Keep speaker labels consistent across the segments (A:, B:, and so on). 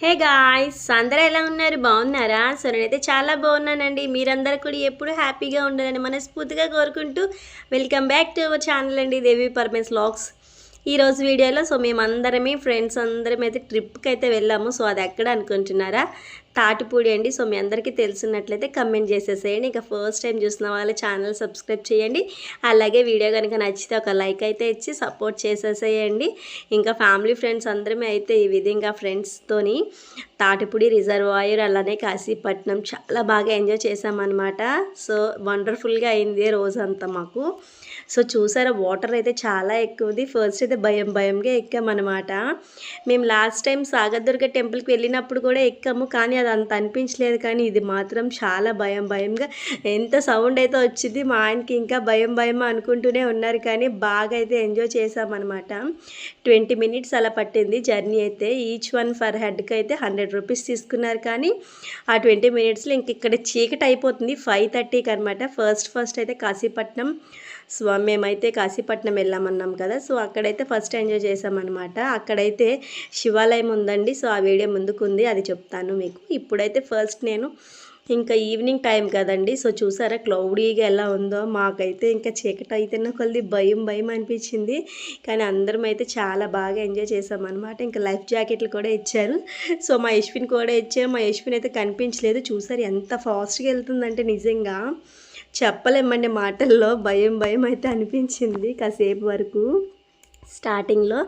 A: Hey guys అందరూ ఎలా ఉన్నారు? బాగున్నారా? సో నేనైతే చాలా బాగున్నానండి. మీరందరూ కూడా ఎప్పుడు హ్యాపీగా ఉండాలని మనస్ఫూర్తిగా కోరుకుంటూ welcome back to our channel అండి దేవి పర్మెన్స్ లాగ్స్ ఈరోజు వీడియోలో సో మేమందరమే ఫ్రెండ్స్ అందరం అయితే ట్రిప్కి అయితే వెళ్ళాము. సో అది ఎక్కడ అనుకుంటున్నారా? తాటిపూడి అండి. సో మీ అందరికీ తెలిసినట్లయితే కమెంట్ చేసేసేయండి. ఇంకా ఫస్ట్ టైం చూసిన వాళ్ళ ఛానల్ సబ్స్క్రైబ్ చేయండి. అలాగే వీడియో కనుక నచ్చితే ఒక లైక్ అయితే ఇచ్చి సపోర్ట్ చేసేసేయండి. ఇంకా ఫ్యామిలీ ఫ్రెండ్స్ అందరమే అయితే ఈ విధంగా ఫ్రెండ్స్తోని తాటిపూడి రిజర్వాయర్ అలానే కాశీపట్నం చాలా బాగా ఎంజాయ్ చేసామన్నమాట సో వండర్ఫుల్గా అయింది రోజంతా మాకు. సో చూసారా వాటర్ అయితే చాలా ఎక్కువ ఉంది ఫస్ట్ అయితే భయం భయంగా ఎక్కామన్నమాట. మేము లాస్ట్ టైం సాగర్దుర్గ టెంపుల్కి వెళ్ళినప్పుడు కూడా ఎక్కాము. కానీ అది అంత అనిపించలేదు కానీ ఇది మాత్రం చాలా భయం భయంగా ఎంత సౌండ్ అయితే వచ్చింది మా ఆయనకి ఇంకా భయం భయం అనుకుంటూనే ఉన్నారు కానీ బాగా అయితే ఎంజాయ్ చేసామన్నమాట ట్వంటీ మినిట్స్ అలా పట్టింది జర్నీ అయితే. ఈచ్ వన్ ఫర్ హెడ్కి అయితే హండ్రెడ్ రూపీస్ తీసుకున్నారు కానీ ఆ ట్వంటీ మినిట్స్లో ఇంక ఇక్కడ చీకటి అయిపోతుంది. ఫైవ్ థర్టీకి అనమాట ఫస్ట్ ఫస్ట్ అయితే కాశీపట్నం. సో మేమైతే కాశీపట్నం వెళ్ళామన్నాం కదా. సో అక్కడైతే ఫస్ట్ ఎంజాయ్ చేసామన్నమాట అక్కడైతే శివాలయం ఉందండి. సో ఆ వీడియో ముందుకుంది. అది చెప్తాను మీకు. ఇప్పుడైతే ఫస్ట్ నేను ఇంకా ఈవినింగ్ టైం కదండి. సో చూసారా క్లౌడీగా ఎలా ఉందో. మాకైతే ఇంకా చీకటి అయితేనే కొద్ది భయం భయం అనిపించింది. కానీ అందరం అయితే చాలా బాగా ఎంజాయ్ చేసామన్నమాట ఇంకా లైఫ్ జాకెట్లు కూడా ఇచ్చారు. సో మా యశ్విన్ కూడా ఇచ్చారు. మా యశ్విన్ అయితే కనిపించలేదు. చూసారు ఎంత ఫాస్ట్గా వెళ్తుందంటే నిజంగా. చెప్పలేమండి మాటల్లో. భయం భయం అయితే అనిపించింది కాసేపు వరకు. స్టార్టింగ్లో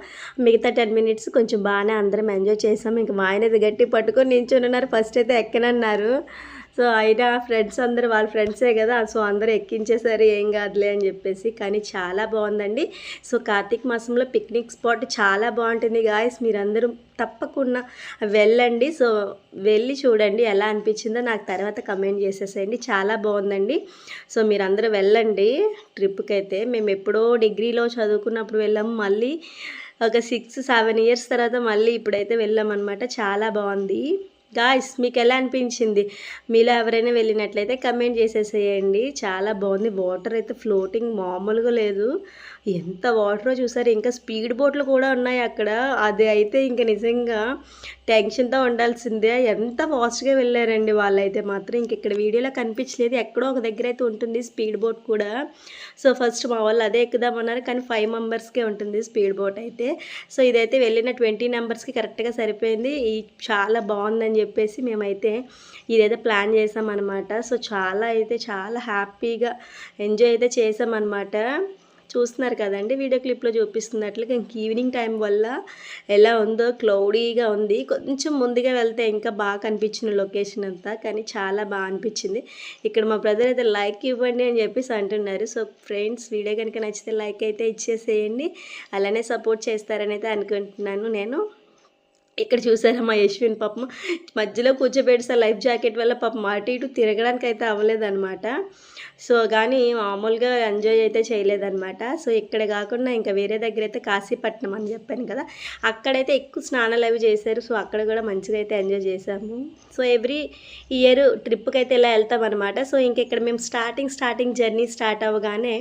A: మిగతా టెన్ మినిట్స్ కొంచెం బాగానే అందరం ఎంజాయ్ చేసాం. ఇంకా మా ఆయన గట్టి పట్టుకొని నించుని ఉన్నారు. ఫస్ట్ అయితే ఎక్కనన్నారు. సో అయినా ఫ్రెండ్స్ అందరు వాళ్ళ ఫ్రెండ్సే కదా సో అందరూ ఎక్కించేసారు ఏం కాదులే అని చెప్పేసి. కానీ చాలా బాగుందండి. సో కార్తీక మాసంలో పిక్నిక్ స్పాట్ చాలా బాగుంటుంది గాయస్ మీరందరూ తప్పకుండా వెళ్ళండి. సో వెళ్ళి చూడండి ఎలా అనిపించిందో నాకు తర్వాత కమెంట్ చేసేసేయండి. చాలా బాగుందండి. సో మీరందరూ వెళ్ళండి. ట్రిప్కి అయితే మేము ఎప్పుడో డిగ్రీలో చదువుకున్నప్పుడు వెళ్ళాము. మళ్ళీ ఒక సిక్స్ సెవెన్ ఇయర్స్ తర్వాత మళ్ళీ ఇప్పుడైతే వెళ్ళామన్నమాట. చాలా బాగుంది. గాయస్ మీకు ఎలా అనిపించింది? మీలో ఎవరైనా వెళ్ళినట్లయితే కమెంట్ చేసేసేయండి. చాలా బాగుంది. వాటర్ అయితే ఫ్లోటింగ్ మామూలుగా లేదు. ఎంత వాటరో చూసారు? ఇంకా స్పీడ్ బోట్లు కూడా ఉన్నాయి అక్కడ. అది అయితే ఇంకా నిజంగా టెన్షన్తో ఉండాల్సిందే. ఎంత ఫాస్ట్గా వెళ్ళారండి వాళ్ళైతే మాత్రం. ఇంక ఇక్కడ వీడియోలో కనిపించలేదు. ఎక్కడో ఒక దగ్గర అయితే ఉంటుంది స్పీడ్ బోట్ కూడా. సో ఫస్ట్ మా వాళ్ళు అదే ఎక్కుదామన్నారు కానీ ఫైవ్ మెంబర్స్కే ఉంటుంది స్పీడ్ బోట్ అయితే. సో ఇదైతే వెళ్ళిన ట్వంటీ మెంబర్స్కి కరెక్ట్గా సరిపోయింది. ఈ చాలా బాగుందని చెప్పేసి మేమైతే ఇదైతే ప్లాన్ చేసామన్నమాట. సో చాలా అయితే చాలా హ్యాపీగా ఎంజాయ్ అయితే చేసామన్నమాట. చూస్తున్నారు కదండి వీడియో క్లిప్లో చూపిస్తున్నట్లుగా ఇంక ఈవినింగ్ టైం వల్ల ఎలా ఉందో క్లౌడీగా ఉంది. కొంచెం ముందుగా వెళ్తే ఇంకా బాగా కనిపించిన లొకేషన్ అంతా కానీ చాలా బాగా అనిపించింది. ఇక్కడ మా బ్రదర్ అయితే లైక్ ఇవ్వండి అని చెప్పేసి అంటున్నారు. సో ఫ్రెండ్స్ వీడియో కనుక నచ్చితే లైక్ అయితే ఇచ్చేసేయండి. అలానే సపోర్ట్ చేస్తారని అయితే అనుకుంటున్నాను నేను. ఇక్కడ చూసారా మా యశ్విన్? పాపం మధ్యలో కూర్చోబెడితే లైఫ్ జాకెట్ వల్ల పాపం అటు ఇటు తిరగడానికి అయితే అవ్వలేదన్నమాట. సో కానీ మామూలుగా ఎంజాయ్ అయితే చేయలేదన్నమాట. సో ఇక్కడ కాకుండా ఇంకా వేరే దగ్గర అయితే కాశీపట్నం అని చెప్పాను కదా అక్కడైతే ఎక్కువ స్నానాలు అవి చేశారు. సో అక్కడ కూడా మంచిగా అయితే ఎంజాయ్ చేశాము. సో ఎవ్రీ ఇయర్ ట్రిప్కి అయితే ఇలా వెళ్తాం అనమాట సో ఇంక ఇక్కడ మేము స్టార్టింగ్ స్టార్టింగ్ జర్నీ స్టార్ట్ అవ్వగానే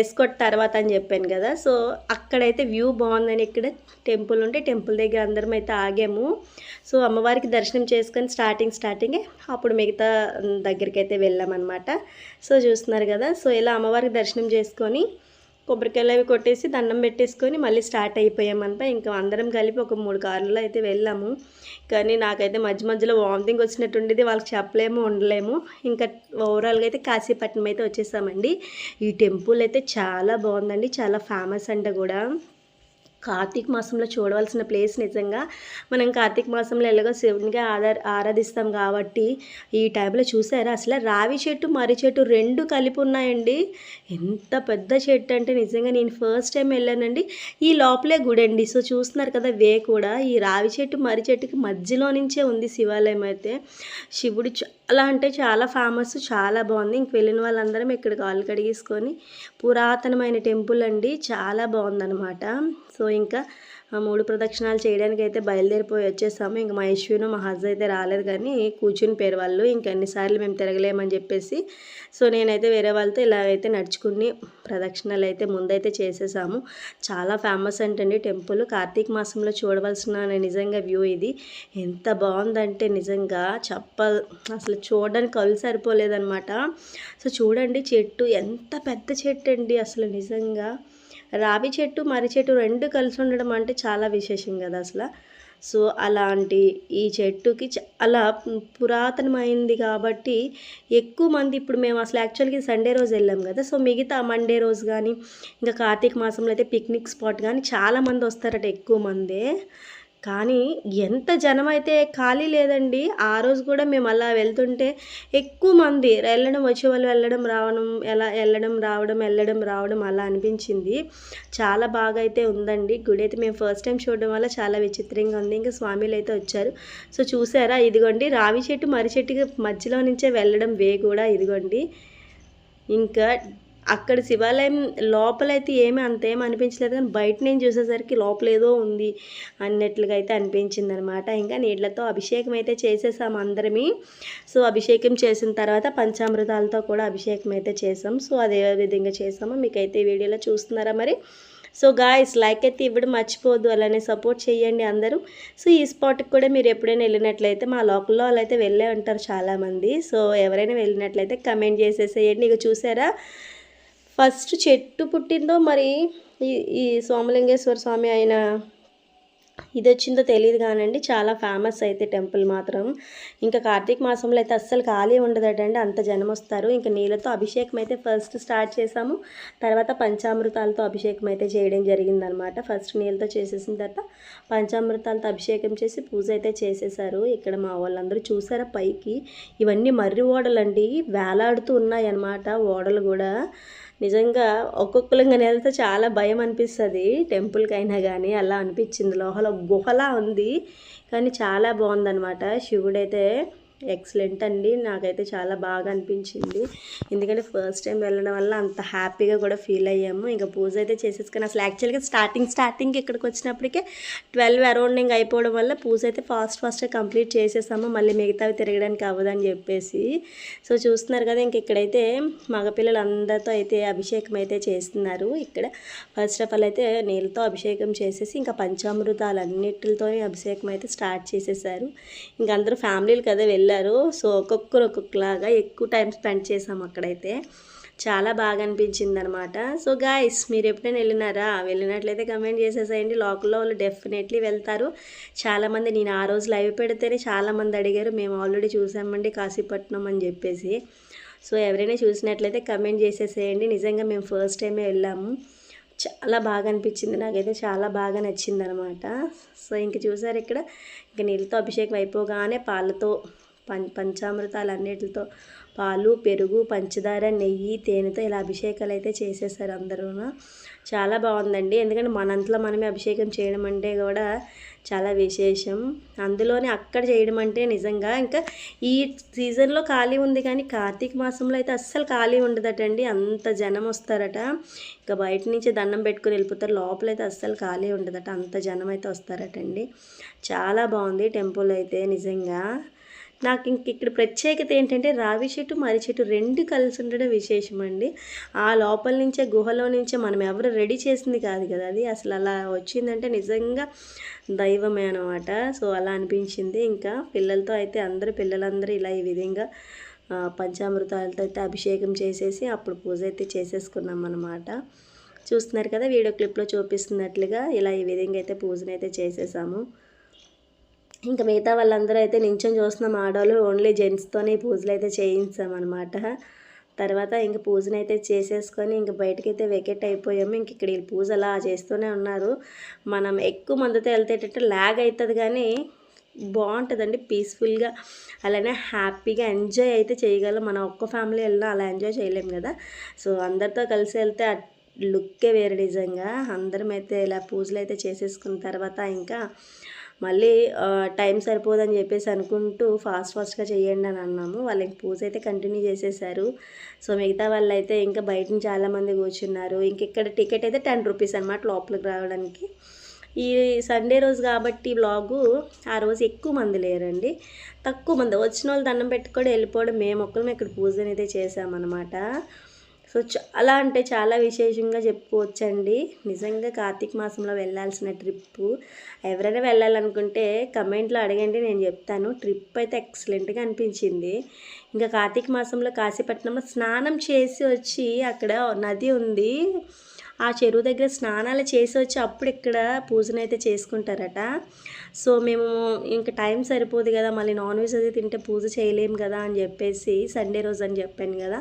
A: ఎస్కొట్ తర్వాత అని చెప్పాను కదా. సో అక్కడైతే వ్యూ బాగుందని ఇక్కడ టెంపుల్ ఉంటే టెంపుల్ దగ్గర అందరం అయితే ఆగాము సో అమ్మవారికి దర్శనం చేసుకొని స్టార్టింగ్ స్టార్టింగే అప్పుడు మిగతా దగ్గరికి అయితే వెళ్ళామన్నమాట. సో చూస్తున్నారు కదా సో ఇలా అమ్మవారికి దర్శనం చేసుకొని కొబ్బరికాయలు అవి కొట్టేసి దండం పెట్టేసుకొని మళ్ళీ స్టార్ట్ అయిపోయామంట ఇంకా అందరం కలిపి ఒక మూడు కార్లలో అయితే వెళ్ళాము. కానీ నాకైతే మధ్య మధ్యలో వామిటింగ్ వచ్చినట్టుండేది వాళ్ళకి చెప్పలేము ఉండలేము. ఇంకా ఓవరాల్గా అయితే కాశీపట్నం అయితే వచ్చేసామండి. ఈ టెంపుల్ అయితే చాలా బాగుందండి చాలా ఫేమస్ అంట కూడా. కార్తీక మాసంలో చూడవలసిన ప్లేస్ నిజంగా. మనం కార్తీక మాసంలో ఎలాగో శివునికి ఆధార ఆరాధిస్తాం కాబట్టి ఈ టైంలో చూసారా? అసలు రావి చెట్టు మర్రి చెట్టు రెండు కలిపి ఉన్నాయండి. ఎంత పెద్ద చెట్టు అంటే నిజంగా నేను ఫస్ట్ టైం వెళ్ళానండి. ఈ లోపలే గుడండి. సో చూస్తున్నారు కదా వే కూడా. ఈ రావి చెట్టు మర్రి చెట్టుకి మధ్యలో నుంచే ఉంది శివాలయం అయితే. శివుడు చాలా అంటే చాలా ఫేమస్ చాలా బాగుంది. ఇంక వెళ్ళిన వాళ్ళందరం ఇక్కడ కాళ్ళు కడిగేసుకొని పురాతనమైన టెంపుల్ అండి. చాలా బాగుందన్నమాట. సో ఇంకా మూడు ప్రదక్షిణాలు చేయడానికి అయితే బయలుదేరిపోయి వచ్చేసాము. ఇంక మా ఇష్యూను మా హజ్ అయితే రాలేదు కానీ కూర్చుని పేరు వాళ్ళు ఇంక ఎన్నిసార్లు మేము తిరగలేమని చెప్పేసి సో నేనైతే వేరే వాళ్ళతో ఇలా అయితే నడుచుకుని ప్రదక్షిణాలు అయితే ముందైతే చేసేసాము. చాలా ఫేమస్ అంటండి టెంపుల్. కార్తీక మాసంలో చూడవలసిన నిజంగా వ్యూ ఇది. ఎంత బాగుందంటే నిజంగా చెప్ప అసలు చూడడానికి కళ్ళు సరిపోలేదన్నమాట. సో చూడండి చెట్టు ఎంత పెద్ద చెట్టు అండి అసలు నిజంగా. రావి చెట్టు మర్రి చెట్టు రెండు కలిసి ఉండడం అంటే చాలా విశేషం కదా అసలు. సో అలాంటి ఈ చెట్టుకి చాలా పురాతనమైంది కాబట్టి ఎక్కువ మంది ఇప్పుడు మేము అసలు యాక్చువల్గా సండే రోజు వెళ్ళాం కదా. సో మిగతా మండే రోజు కానీ ఇంకా కార్తీక మాసంలో అయితే పిక్నిక్ స్పాట్ కానీ చాలామంది వస్తారట ఎక్కువ మందే. కానీ ఎంత జనం అయితే ఖాళీ లేదండి ఆ రోజు కూడా మేము అలా వెళ్తుంటే ఎక్కువ మంది వెళ్ళడం వచ్చే వాళ్ళు వెళ్ళడం రావడం ఎలా వెళ్ళడం రావడం వెళ్ళడం రావడం అలా అనిపించింది. చాలా బాగా అయితే ఉందండి. గుడి అయితే మేము ఫస్ట్ టైం చూడడం వల్ల చాలా విచిత్రంగా ఉంది. ఇంకా స్వామిలు అయితే వచ్చారు. సో చూసారా? ఇదిగోండి రావి చెట్టు మర్రి చెట్టుకి మధ్యలో నుంచే వెళ్ళడం వే కూడా ఇదిగోండి. ఇంకా అక్కడ శివాలయం లోపలైతే ఏమీ అంతేం అనిపించలేదు కానీ బయట నేను చూసేసరికి లోపల ఏదో ఉంది అన్నట్లుగా అయితే అనిపించింది అనమాట ఇంకా నీళ్ళతో అభిషేకం అయితే చేసేసాము అందరమీ. సో అభిషేకం చేసిన తర్వాత పంచామృతాలతో కూడా అభిషేకం అయితే చేసాం. సో అదే విధంగా చేసాము. మీకైతే వీడియోలో చూస్తున్నారా మరి? సో గాయస్ లైక్ అయితే ఇవ్వడం మర్చిపోదు అలానే సపోర్ట్ చేయండి అందరూ. సో ఈ స్పాట్కి కూడా మీరు ఎప్పుడైనా వెళ్ళినట్లయితే మా లోకల్లో వాళ్ళైతే వెళ్ళే ఉంటారు చాలామంది. సో ఎవరైనా వెళ్ళినట్లయితే కమెంట్ చేసేసేయండి. ఇక చూసారా? ఫస్ట్ చెట్టు పుట్టిందో మరి ఈ ఈ సోమలింగేశ్వర స్వామి అయిన ఇది వచ్చిందో తెలియదు కానండి. చాలా ఫేమస్ అయితే టెంపుల్ మాత్రం. ఇంకా కార్తీక మాసంలో అయితే అస్సలు ఖాళీ ఉండదటండి. అంత జనం వస్తారు. ఇంకా నీళ్ళతో అభిషేకం అయితే ఫస్ట్ స్టార్ట్ చేసాము. తర్వాత పంచామృతాలతో అభిషేకం అయితే చేయడం జరిగిందనమాట. ఫస్ట్ నీళ్ళతో చేసేసిన తర్వాత పంచామృతాలతో అభిషేకం చేసి పూజ అయితే చేసేసారు. ఇక్కడ మా వాళ్ళందరూ చూసారా పైకి? ఇవన్నీ మర్రి ఓడలండి. వేలాడుతూ ఉన్నాయి అన్నమాట ఓడలు కూడా. నిజంగా ఒక్కొక్కలంగా వెళ్తే చాలా భయం అనిపిస్తుంది. టెంపుల్కి అయినా కానీ అలా అనిపించింది. లోహల గుహలా ఉంది. కానీ చాలా బాగుందన్నమాట. శివుడైతే ఎక్సలెంట్ అండి. నాకైతే చాలా బాగా అనిపించింది. ఎందుకంటే ఫస్ట్ టైం వెళ్ళడం వల్ల అంత హ్యాపీగా కూడా ఫీల్ అయ్యాము. ఇంకా పూజ అయితే చేసేసుకుని అసలు యాక్చువల్గా స్టార్టింగ్ స్టార్టింగ్ ఇక్కడికి వచ్చినప్పటికే ట్వెల్వ్ అరౌండింగ్ అయిపోవడం వల్ల పూజ అయితే ఫాస్ట్ ఫాస్ట్గా కంప్లీట్ చేసేసాము. మళ్ళీ మిగతావి తిరగడానికి అవ్వదని చెప్పేసి. సో చూస్తున్నారు కదా ఇంక ఇక్కడైతే మగపిల్లలు అందరితో అయితే అభిషేకం అయితే చేస్తున్నారు. ఇక్కడ ఫస్ట్ ఆఫ్ ఆల్ అయితే నీళ్ళతో అభిషేకం చేసేసి ఇంకా పంచామృతాలు అన్నిటితో అభిషేకం అయితే స్టార్ట్ చేసేసారు. ఇంకా అందరూ ఫ్యామిలీలు కదా వెళ్ళారు. వెళ్ళారు సో ఒక్కొక్కరు ఒక్కొక్కలాగా ఎక్కువ టైం స్పెండ్ చేసాం అక్కడైతే. చాలా బాగా అనిపించింది అనమాట సో గాయస్ మీరు ఎప్పుడైనా వెళ్ళినారా? వెళ్ళినట్లయితే కమెంట్ చేసేసేయండి. లోకల్లో వాళ్ళు డెఫినెట్లీ వెళ్తారు. చాలామంది నేను ఆ రోజు లైవ్ పెడితేనే చాలామంది అడిగారు. మేము ఆల్రెడీ చూసామండి కాశీపట్నం అని చెప్పేసి. సో ఎవరైనా చూసినట్లయితే కమెంట్ చేసేసేయండి. నిజంగా మేము ఫస్ట్ టైమే వెళ్ళాము. చాలా బాగా అనిపించింది. నాకైతే చాలా బాగా నచ్చింది అనమాట సో ఇంక చూసారు ఇక్కడ. ఇంక నీళ్ళతో అభిషేకం అయిపోగానే పాలతో పం పంచామృతాలు అన్నిటితో పాలు పెరుగు పంచదార నెయ్యి తేనెతో ఇలా అభిషేకాలు అయితే చేసేసారు అందరూ చాలా బాగుందండి ఎందుకంటే మనంతలో మనమే అభిషేకం చేయడం అంటే కూడా చాలా విశేషం. అందులోనే అక్కడ చేయడం అంటే నిజంగా ఇంకా ఈ సీజన్లో ఖాళీ ఉంది కానీ కార్తీక మాసంలో అయితే అస్సలు ఖాళీ ఉండదటండి. అంత జనం వస్తారట. ఇంకా బయట నుంచి దండం పెట్టుకుని వెళ్ళిపోతారు. లోపలైతే అస్సలు ఖాళీ ఉండదట. అంత జనం అయితే వస్తారటండి. చాలా బాగుంది టెంపుల్ అయితే నిజంగా. నాకు ఇంక ఇక్కడ ప్రత్యేకత ఏంటంటే రావి చెట్టు మర్రి చెట్టు రెండు కలిసి ఉండడం విశేషం అండి ఆ లోపల నుంచే గుహలో నుంచే మనం ఎవరు రెడీ చేసింది కాదు కదా అది. అసలు అలా వచ్చిందంటే నిజంగా దైవమే అనమాట సో అలా అనిపించింది. ఇంకా పిల్లలతో అయితే అందరూ పిల్లలందరూ ఇలా ఈ విధంగా పంచామృతాలతో అయితే అభిషేకం చేసేసి అప్పుడు పూజ అయితే చేసేసుకున్నాం అనమాట చూస్తున్నారు కదా వీడియో క్లిప్లో చూపిస్తున్నట్లుగా ఇలా ఈ విధంగా అయితే పూజనైతే చేసేసాము. ఇంకా మిగతా వాళ్ళందరూ అయితే నించొని చూస్తున్నాం. ఆడవాళ్ళు ఓన్లీ జెంట్స్తోనే పూజలు అయితే చేయించామన్నమాట. తర్వాత ఇంక పూజను అయితే చేసేసుకొని ఇంక బయటకైతే వెకెట్ అయిపోయాము. ఇంక ఇక్కడ వీళ్ళు పూజ అలా చేస్తూనే ఉన్నారు. మనం ఎక్కువ మందితో వెళ్తేటట్టు ల్యాగ్ అవుతుంది కానీ బాగుంటుందండి. పీస్ఫుల్గా అలానే హ్యాపీగా ఎంజాయ్ అయితే చేయగలం. మనం ఒక్క ఫ్యామిలీ వెళ్ళినా అలా ఎంజాయ్ చేయలేము కదా. సో అందరితో కలిసి వెళ్తే లుక్కే వేరే నిజంగా. అందరం అయితే ఇలా పూజలు అయితే చేసేసుకున్న తర్వాత ఇంకా మళ్ళీ టైం సరిపోదని చెప్పేసి అనుకుంటూ ఫాస్ట్ ఫాస్ట్గా చేయండి అని అన్నాము. వాళ్ళకి పూజ అయితే కంటిన్యూ చేసేసారు. సో మిగతా వాళ్ళు అయితే ఇంకా బయట చాలామంది కూర్చున్నారు. ఇంక ఇక్కడ టికెట్ అయితే టెన్ రూపీస్ అనమాట లోపలికి రావడానికి. ఈ సండే రోజు కాబట్టి బ్లాగు ఆ రోజు ఎక్కువ మంది లేరండి. తక్కువ మంది. వచ్చిన వాళ్ళు దండం పెట్టుకొని వెళ్ళిపోవడం మేము ఒక్కరం ఇక్కడ పూజ అనేది చేసామన్నమాట సో చాలా అంటే చాలా విశేషంగా చెప్పుకోవచ్చండి. నిజంగా కార్తీక మాసంలో వెళ్ళాల్సిన ట్రిప్పు. ఎవరైనా వెళ్ళాలనుకుంటే కమెంట్లో అడగండి నేను చెప్తాను. ట్రిప్ అయితే ఎక్సలెంట్గా అనిపించింది. ఇంకా కార్తీక మాసంలో కాశీపట్నంలో స్నానం చేసి వచ్చి అక్కడ నది ఉంది. ఆ చెరువు దగ్గర స్నానాలు చేసి వచ్చి అప్పుడు ఇక్కడ పూజనైతే చేసుకుంటారట. సో మేము ఇంకా టైం సరిపోదు కదా మళ్ళీ నాన్ వెజ్ అది తింటే పూజ చేయలేము కదా అని చెప్పేసి సండే రోజు అని చెప్పాను కదా.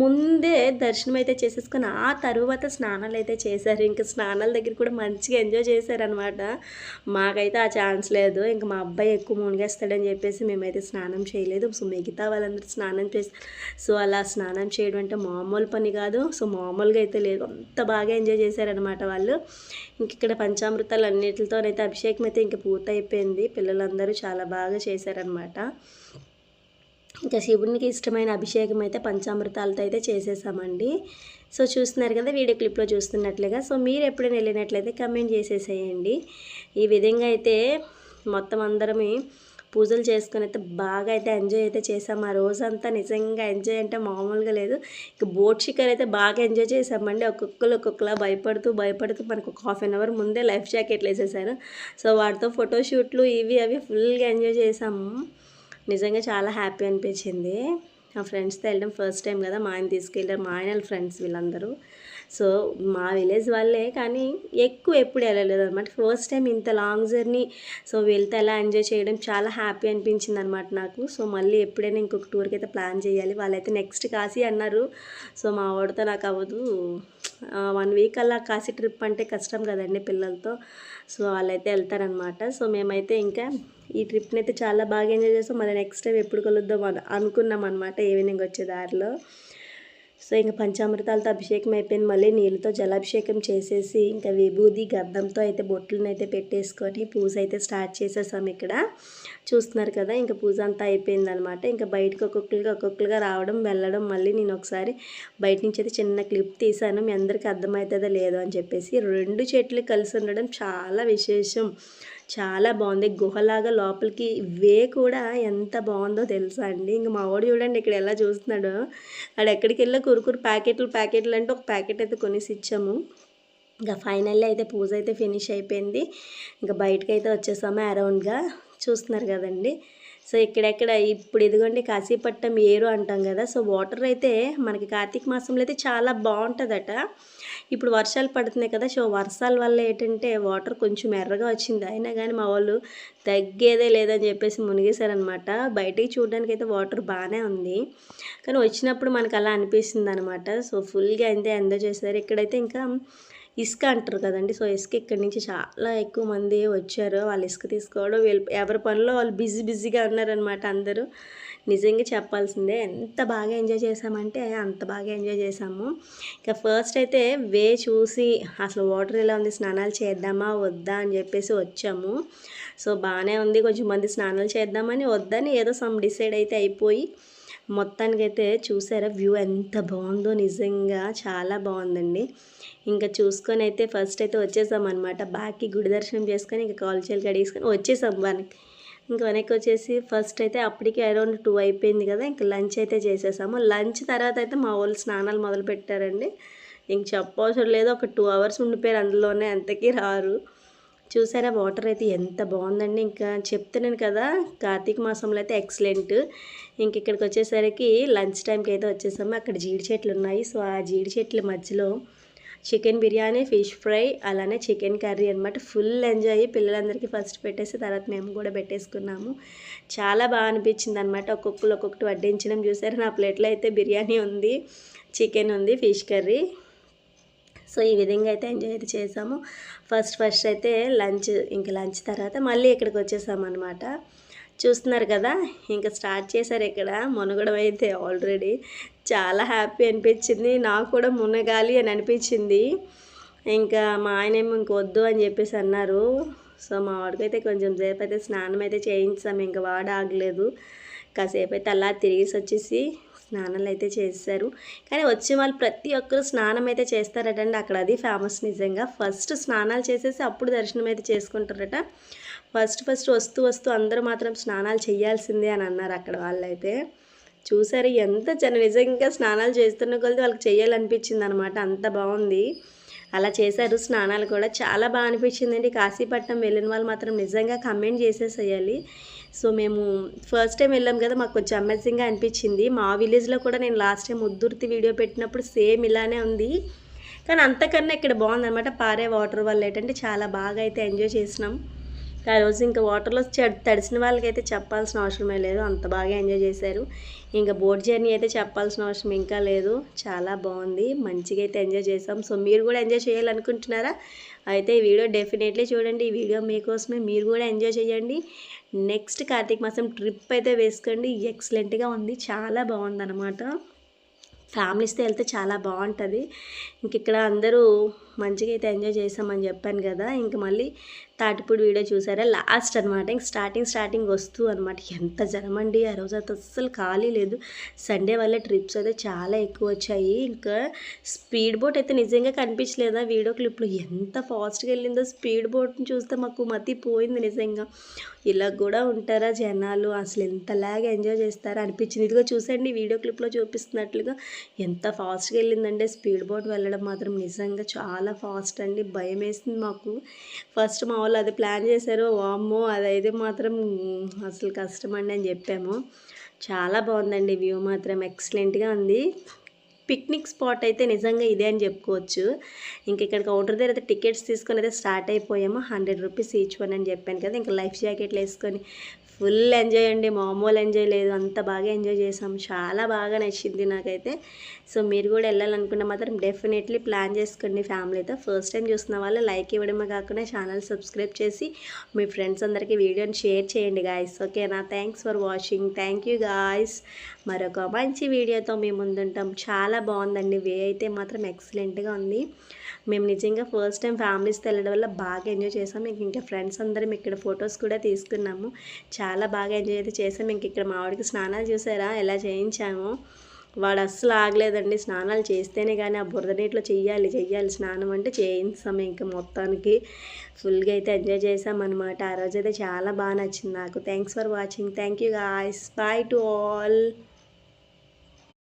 A: ముందే దర్శనం అయితే చేసేసుకొని ఆ తరువాత స్నానాలు అయితే చేశారు. ఇంకా స్నానాల దగ్గర కూడా మంచిగా ఎంజాయ్ చేశారనమాట మాకైతే ఆ ఛాన్స్ లేదు. ఇంకా మా అబ్బాయి ఎక్కువ మునిగేస్తాడని చెప్పేసి మేమైతే స్నానం చేయలేదు. సో మిగతా వాళ్ళందరూ స్నానం చేస్తారు సో అలా స్నానం చేయడం అంటే మామూలు పని కాదు. సో మామూలుగా అయితే లేదు. అంత బాగా ఎంజాయ్ చేశారనమాట వాళ్ళు. ఇంక ఇక్కడ పంచామృతాలు అన్నిటితోనైతే అభిషేకం అయితే ఇంక పూర్తయిపోయింది. పిల్లలందరూ చాలా బాగా చేశారనమాట ఇంకా శివునికి ఇష్టమైన అభిషేకం అయితే పంచామృతాలతో అయితే చేసేసామండి. సో చూస్తున్నారు కదా వీడియో క్లిప్లో చూస్తున్నట్లుగా. సో మీరు ఎప్పుడైనా వెళ్ళినట్లయితే కమెంట్ చేసేసేయండి. ఈ విధంగా అయితే మొత్తం అందరమే పూజలు చేసుకొని అయితే బాగా అయితే ఎంజాయ్ అయితే చేసాం ఆ రోజంతా నిజంగా ఎంజాయ్ అంటే మామూలుగా లేదు. ఇక బోట్ షికర్ అయితే బాగా ఎంజాయ్ చేసామండి ఒక్కొక్కరు ఒక్కొక్కలా భయపడుతూ భయపడుతూ మనకు ఒక హాఫ్ అన్ అవర్ ముందే లైఫ్ జాకెట్లు వేసేసారు. సో వాటితో ఫోటోషూట్లు ఇవి అవి ఫుల్గా ఎంజాయ్ చేసాము నిజంగా చాలా హ్యాపీ అనిపించింది. నా ఫ్రెండ్స్తో వెళ్ళడం ఫస్ట్ టైం కదా మా ఆయన తీసుకెళ్ళారు మా ఆయన ఫ్రెండ్స్ వీళ్ళందరూ. సో మా విలేజ్ వాళ్ళే కానీ ఎక్కువ ఎప్పుడు వెళ్ళలేదు అనమాట. ఫస్ట్ టైం ఇంత లాంగ్ జర్నీ సో వెళ్తే ఎలా ఎంజాయ్ చేయడం చాలా హ్యాపీ అనిపించింది అనమాట నాకు. సో మళ్ళీ ఎప్పుడైనా ఇంకొక టూర్కి అయితే ప్లాన్ చేయాలి. వాళ్ళైతే నెక్స్ట్ కాశీ అన్నారు. సో మా వాడితో నాకు అవ్వదు. వన్ వీక్ అలా కాశీ ట్రిప్ అంటే కష్టం కదండి పిల్లలతో. సో వాళ్ళైతే వెళ్తారనమాట సో మేమైతే ఇంకా ఈ ట్రిప్ని అయితే చాలా బాగా ఎంజాయ్ చేస్తాం మళ్ళీ నెక్స్ట్ టైం ఎప్పుడు కలుద్దాం అని అనుకున్నాం అనమాట ఈవినింగ్ వచ్చే దారిలో. సో ఇంకా పంచామృతాలతో అభిషేకం అయిపోయింది. మళ్ళీ నీళ్ళతో జలాభిషేకం చేసేసి ఇంకా విభూది గద్దంతో అయితే బొట్లను అయితే పెట్టేసుకొని పూజ అయితే స్టార్ట్ చేసేసాం ఇక్కడ. చూస్తున్నారు కదా ఇంకా పూజ అంతా అయిపోయింది అనమాట ఇంకా బయటకు ఒక్కొక్కరుగా ఒక్కొక్కరుగా రావడం వెళ్ళడం మళ్ళీ నేను ఒకసారి బయట నుంచి అయితే చిన్న క్లిప్ తీసాను మీ అందరికీ అర్థమవుతుందో లేదో అని చెప్పేసి రెండు చెట్లు కలిసి ఉండడం చాలా విశేషం. చాలా బాగుంది. గుహలాగా లోపలికి వే కూడా ఎంత బాగుందో తెలుసా అండి. ఇంక మా వాడు చూడండి ఇక్కడ ఎలా చూస్తున్నాడు. అక్కడ ఎక్కడికి వెళ్ళా కురుకురు ప్యాకెట్లు ప్యాకెట్లు అంటే ఒక ప్యాకెట్ అయితే కొనేసి ఇచ్చాము. ఇంకా ఫైనల్లీ అయితే పూజ అయితే ఫినిష్ అయిపోయింది. ఇంకా బయటకు అయితే వచ్చేసాము అరౌండ్గా. చూస్తున్నారు కదండి. సో ఇక్కడెక్కడ ఇప్పుడు ఇదిగోండి కాశీపట్నం ఏరు అంటాం కదా. సో వాటర్ అయితే మనకి కార్తీక మాసంలో అయితే చాలా బాగుంటుందట. ఇప్పుడు వర్షాలు పడుతున్నాయి కదా సో వర్షాల వల్ల ఏంటంటే వాటర్ కొంచెం ఎర్రగా వచ్చింది. అయినా కానీ మా వాళ్ళు తగ్గేదే లేదని చెప్పేసి మునిగేశారనమాట బయటికి చూడడానికి అయితే వాటర్ బాగానే ఉంది. కానీ వచ్చినప్పుడు మనకు అలా అనిపిస్తుంది అనమాట సో ఫుల్గా అయితే ఎంజాయ్ చేశారు. ఇక్కడైతే ఇంకా ఇసుక అంటారు కదండి. సో ఇసుక ఇక్కడి నుంచి చాలా ఎక్కువ మంది వచ్చారు. వాళ్ళు ఇసుక తీసుకోవడం వీళ్ళు ఎవరి పనిలో వాళ్ళు బిజీ బిజీగా ఉన్నారనమాట అందరూ. నిజంగా చెప్పాల్సిందే ఎంత బాగా ఎంజాయ్ చేసామంటే అంత బాగా ఎంజాయ్ చేసాము ఇక ఫస్ట్ అయితే వే చూసి అసలు వాటర్ ఎలా ఉంది స్నానాలు చేద్దామా వద్దా అని చెప్పేసి వచ్చాము. సో బాగానే ఉంది కొంచెం మంది స్నానాలు చేద్దామని వద్దని ఏదో సమ్ డిసైడ్ అయితే అయిపోయి మొత్తానికైతే చూసారా? వ్యూ ఎంత బాగుందో నిజంగా చాలా బాగుందండి. ఇంకా చూసుకొని అయితే ఫస్ట్ అయితే వచ్చేసామన్నమాట బాకి గుడి దర్శనం చేసుకొని ఇంకా కాల్ చేయాలి కడిగేసుకొని వచ్చేసాం వెనక్కి. ఇంకా వెనక్కి వచ్చేసి ఫస్ట్ అయితే అప్పటికే అరౌండ్ టూ అయిపోయింది కదా ఇంకా లంచ్ అయితే చేసేసాము. లంచ్ తర్వాత అయితే మా వాళ్ళు స్నానాలు మొదలు పెట్టారండి ఇంక చెప్పవసరం లేదు ఒక టూ అవర్స్ ఉండిపోయారు అందులోనే అంతకీ రారు. చూసారా? వాటర్ అయితే ఎంత బాగుందండి. ఇంకా చెప్తున్నాను కదా కార్తీక మాసంలో అయితే ఎక్సలెంట్. ఇంక ఇక్కడికి వచ్చేసరికి లంచ్ టైంకి అయితే వచ్చేసాము. అక్కడ జీడి చెట్లు ఉన్నాయి. సో ఆ జీడి చెట్ల మధ్యలో చికెన్ బిర్యానీ ఫిష్ ఫ్రై అలానే చికెన్ కర్రీ అనమాట ఫుల్ ఎంజాయ్ పిల్లలందరికీ ఫస్ట్ పెట్టేసి తర్వాత మేము కూడా పెట్టేసుకున్నాము. చాలా బాగా అనిపించింది అనమాట ఒక్కొక్కరు ఒక్కొక్కటి వడ్డించడం. చూసారు? నా ప్లేట్లో అయితే బిర్యానీ ఉంది చికెన్ ఉంది ఫిష్ కర్రీ. సో ఈ విధంగా అయితే ఎంజాయ్ అయితే చేసాము. ఫస్ట్ ఫస్ట్ అయితే లంచ్ ఇంకా లంచ్ తర్వాత మళ్ళీ ఇక్కడికి వచ్చేసామన్నమాట చూస్తున్నారు కదా ఇంకా స్టార్ట్ చేశారు ఇక్కడ మునగడం అయితే ఆల్రెడీ చాలా హ్యాపీ అనిపించింది. నాకు కూడా మునగాలి అని అనిపించింది. ఇంకా మా ఆయన ఏమో ఇంకొద్దు అని చెప్పేసి అన్నారు. సో మా వాడికైతే కొంచెం సేపు అయితే స్నానం అయితే చేయించాము ఇంకా వాడు ఆగలేదు. కాసేపు అయితే అలా తిరిగేసి వచ్చేసి స్నానాలు అయితే చేశారు. కానీ వచ్చే వాళ్ళు ప్రతి ఒక్కరు స్నానం అయితే చేస్తారటండి అక్కడ. అది ఫేమస్ నిజంగా. ఫస్ట్ స్నానాలు చేసేసి అప్పుడు దర్శనం అయితే చేసుకుంటారట. ఫస్ట్ ఫస్ట్ వస్తూ వస్తూ అందరూ మాత్రం స్నానాలు చేయాల్సిందే అని అన్నారు అక్కడ వాళ్ళైతే. చూసారు ఎంత జన నిజంగా స్నానాలు చేస్తున్న కొలది వాళ్ళకి చేయాలనిపించింది అనమాట అంత బాగుంది. అలా చేశారు స్నానాలు కూడా. చాలా బాగా అనిపించిందండి. కాశీపట్నం వెళ్ళిన వాళ్ళు మాత్రం నిజంగా కమెంట్ చేసేసేయాలి. సో మేము ఫస్ట్ టైం వెళ్ళాం కదా మాకు కొంచెం అమేజింగ్గా అనిపించింది. మా విలేజ్లో కూడా నేను లాస్ట్ టైం ఉద్దుర్తి వీడియో పెట్టినప్పుడు సేమ్ ఇలానే ఉంది. కానీ అంతకన్నా ఇక్కడ బాగుందన్నమాట పారే వాటర్ వల్ల. ఏంటంటే చాలా బాగా అయితే ఎంజాయ్ చేసినాం. ఆ రోజు ఇంకా వాటర్లో తడిసిన వాళ్ళకైతే చెప్పాల్సిన అవసరమే లేదు. అంత బాగా ఎంజాయ్ చేశారు. ఇంకా బోట్ జర్నీ అయితే చెప్పాల్సిన అవసరం ఇంకా లేదు. చాలా బాగుంది. మంచిగా అయితే ఎంజాయ్ చేసాం. సో మీరు కూడా ఎంజాయ్ చేయాలనుకుంటున్నారా? అయితే ఈ వీడియో డెఫినెట్లీ చూడండి. ఈ వీడియో మీకోసమే మీరు కూడా ఎంజాయ్ చేయండి. నెక్స్ట్ కార్తీక మాసం ట్రిప్ అయితే వేసుకోండి. ఎక్సలెంట్గా ఉంది. చాలా బాగుందన్నమాట. ఫ్యామిలీస్తో వెళ్తే చాలా బాగుంటుంది. ఇంక ఇక్కడ అందరూ మంచిగా అయితే ఎంజాయ్ చేసామని చెప్పాను కదా. ఇంక మళ్ళీ తాటిపూడి వీడియో చూసారా? లాస్ట్ అనమాట ఇంక స్టార్టింగ్ స్టార్టింగ్ వస్తూ అనమాట ఎంత జనం అండి ఆ రోజు అయితే అస్సలు ఖాళీ లేదు. సండే వల్ల ట్రిప్స్ అయితే చాలా ఎక్కువ వచ్చాయి. ఇంకా స్పీడ్ బోట్ అయితే నిజంగా కనిపించలేదా వీడియో క్లిప్లో ఎంత ఫాస్ట్గా వెళ్ళిందో స్పీడ్ బోట్ని చూస్తే మాకు మతి పోయింది నిజంగా. ఇలా కూడా ఉంటారా జనాలు? అసలు ఎంతలాగా ఎంజాయ్ చేస్తారా అనిపించింది. ఇదిగో చూసండి వీడియో క్లిప్లో చూపిస్తున్నట్లుగా ఎంత ఫాస్ట్గా వెళ్ళిందంటే స్పీడ్ బోట్ వెళ్ళడం మాత్రం నిజంగా చాలా ఫాస్ట్ అండి. భయం వేసింది మాకు. ఫస్ట్ మా వాళ్ళు అది ప్లాన్ చేశారు వామ్మో అదైతే మాత్రం అసలు కష్టమండి అని చెప్పాము. చాలా బాగుందండి వ్యూ మాత్రం ఎక్సలెంట్గా ఉంది. పిక్నిక్ స్పాట్ అయితే నిజంగా ఇదే అని చెప్పుకోవచ్చు. ఇంక ఇక్కడ కౌంటర్ దగ్గర అయితే టికెట్స్ తీసుకొని అయితే స్టార్ట్ అయిపోయాము. హండ్రెడ్ రూపీస్ ఈచ్ వన్ అని చెప్పాను కదా ఇంకా లైఫ్ జాకెట్లు వేసుకొని ఫుల్ ఎంజాయ్ అండి మామూలు ఎంజాయ్ లేదు. అంత బాగా ఎంజాయ్ చేసాం. చాలా బాగా నచ్చింది నాకైతే. సో మీరు కూడా వెళ్ళాలనుకుంటే మాత్రం డెఫినెట్లీ ప్లాన్ చేసుకోండి ఫ్యామిలీతో. ఫస్ట్ టైం చూసిన వాళ్ళు లైక్ ఇవ్వడమే కాకుండా ఛానల్ సబ్స్క్రైబ్ చేసి మీ ఫ్రెండ్స్ అందరికీ వీడియోని షేర్ చేయండి గాయస్ ఓకేనా? Thanks for watching thank you guys మరొక మంచి వీడియోతో మేము ముందుంటాం. చాలా బాగుందండి. వే అయితే మాత్రం ఎక్సలెంట్గా ఉంది. మేము నిజంగా ఫస్ట్ టైం ఫ్యామిలీస్తో వెళ్ళడం వల్ల బాగా ఎంజాయ్ చేసాం. ఇంక ఇంకా ఫ్రెండ్స్ అందరం ఇక్కడ ఫొటోస్ కూడా తీసుకున్నాము. చాలా చాలా బాగా ఎంజాయ్ అయితే చేసాం. ఇంక ఇక్కడ మావాడికి స్నానాలు చూసారా? ఎలా చేయించాము. వాడు అస్సలు ఆగలేదండి. స్నానాలు చేస్తేనే కానీ ఆ బురద నీటిలో చెయ్యాలి చెయ్యాలి. స్నానం అంటే చేయించాం ఇంకా మొత్తానికి. ఫుల్గా అయితే ఎంజాయ్ చేసాం అనమాట ఆ రోజు అయితే చాలా బాగా నచ్చింది నాకు. Thanks for watching thank you guys bye to all